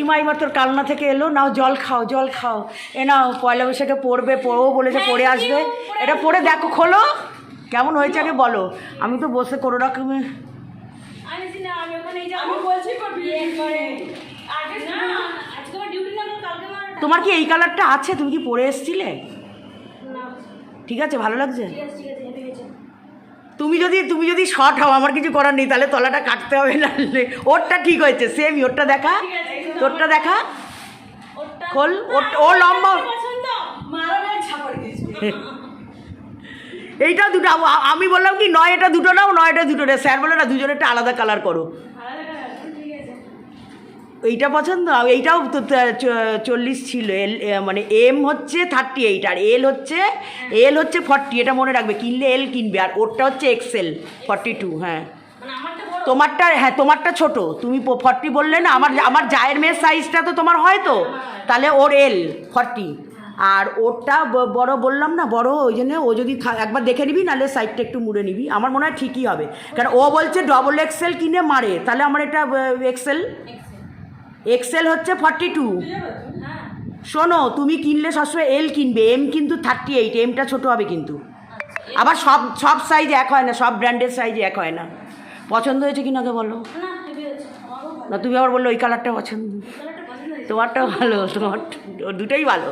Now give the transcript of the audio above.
সীমা এবার তোর কালনা থেকে এলো নাও জল খাও জল খাও। এ নাও পয়লা বৈশাখে পড়বে পড়ব বলেছে পড়ে আসবে। এটা পড়ে দেখো খোলো। কেমন হয়েছে আগে বলো। আমি তো বসে কোনো রকমে না, না, না, তোমার কি এই কালারটা আছে? তুমি কি পরে এসছিলে? ঠিক আছে ভালো লাগছে। তুমি যদি তুমি যদি শর্ট হও আমার কিছু করার নেই তাহলে তলাটা কাটতে হবে নাহলে। ওরটা ঠিক হয়েছে সেমই ওরটা দেখা। তোরটা দেখা। খোল ও লম্বা? এইটা দুটো আমি বললাম কি নয় এটা দুটো নাও নয় এটা দুটো স্যার বলে না দুজনে একটা আলাদা কালার করো। আছে। এইটা পছন্দ? এইটাও চল্লিশ ছিল। এল মানে এম হচ্ছে থার্টি এইট আর এল হচ্ছে এল হচ্ছে ফর্টি এটা মনে রাখবে। কিনলে এল কিনবে। আর ওরটা হচ্ছে এক্সেল ফর্টি টু হ্যাঁ। তোমারটা হ্যাঁ তোমারটা ছোট। তুমি ফর্টি বললে না, আমার আমার জায়ের মেয়ের সাইজটা তো তোমার হয় তো। তাহলে ওর এল ফর্টি। আর ওরটা বড় বললাম না, বড়, ওই জন্য ও যদি একবার দেখে নিবি, নাহলে সাইডটা একটু মুড়ে নিবি। আমার মনে হয় ঠিকই হবে। কারণ ও বলছে ডবল এক্সেল কিনে মারে। তাহলে আমার এটা এক্সেল এক্সেল হচ্ছে ফর্টি টু। শোনো, তুমি কিনলে সবসময় এল কিনবে। এম কিন্তু থার্টি এইট এমটা ছোটো হবে কিন্তু। আবার সব সব সাইজ এক হয় না, সব ব্র্যান্ডের সাইজ এক হয় না। পছন্দ হয়েছে কিনা আগে বলো? না, ঠিক বলো না তুমি আবার বলল ওই কালারটা পছন্দ। তোমারটা তোমারটাও ভালো তোমার দুটোই ভালো।